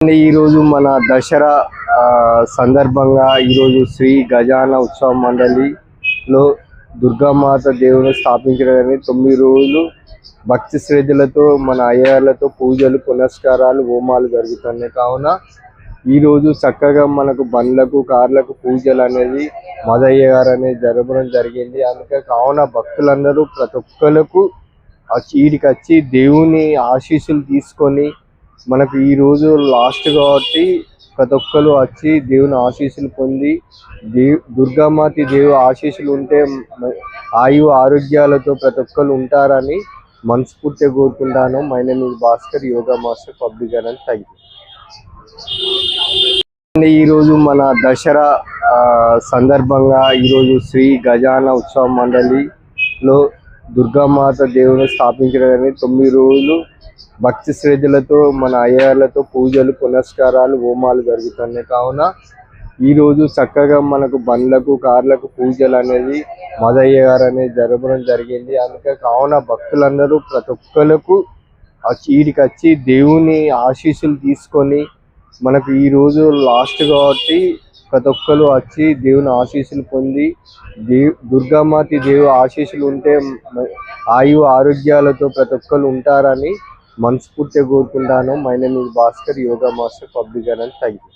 ఈరోజు మన దసరా ఆ, సందర్భంగా ఈరోజు శ్రీ గజాన ఉత్సవ మండలిలో దుర్గామాత దేవుని స్థాపించడానికి తొమ్మిది రోజులు భక్తి శ్రద్ధలతో మన అయ్యగారులతో పూజలు పునస్కారాలు హోమాలు జరుగుతున్నాయి. కావున ఈ రోజు చక్కగా మనకు బండ్లకు కార్లకు పూజలు అనేది మదయ్య గారు అనేది జరపడం జరిగింది. అందుకే కావున భక్తులందరూ ప్రతి ఒక్కరికి ఈడికి వచ్చి దేవుని ఆశీస్సులు తీసుకొని మనకు ఈ రోజు లాస్ట్ కాబట్టి ప్రతి ఒక్కరు వచ్చి దేవుని ఆశీస్సులు పొంది దేవ్ దుర్గామాతి దేవు ఆశీస్సులు ఉంటే ఆయు ఆరోగ్యాలతో ప్రతి ఒక్కరు ఉంటారని మనస్ఫూర్తిగా కోరుకుంటాను. My name is Bhaskar yoga master public అని థ్యాంక్ యూ ఈ రోజు మన దసరా ఆ, సందర్భంగా ఈరోజు శ్రీ గజాన ఉత్సవ మండలిలో దుర్గామాత దేవుని స్థాపించడానికి తొమ్మిది రోజులు భక్తి శ్రద్ధలతో మన అయ్యగారులతో పూజలు పునస్కారాలు హోమాలు జరుగుతున్నాయి. కావున ఈ రోజు చక్కగా మనకు బండ్లకు కార్లకు పూజలు అనేది మదయ్య గారు అనేది జరపడం జరిగింది. అందుకే కావున భక్తులందరూ ప్రతి ఒక్కరికి వీడికి వచ్చి దేవుని ఆశీస్సులు తీసుకొని మనకు ఈ రోజు లాస్ట్ కాబట్టి ప్రతి ఒక్కరు వచ్చి దేవుని ఆశీస్సులు పొంది దేవ్ దుర్గామాతి దేవు ఆశీస్సులు ఉంటే ఆయు ఆరోగ్యాలతో ప్రతి ఒక్కరు ఉంటారని మనస్ఫూర్తిగా కోరుకుంటాను. My name Bhaskar yoga master public అని థ్యాంక్ యూ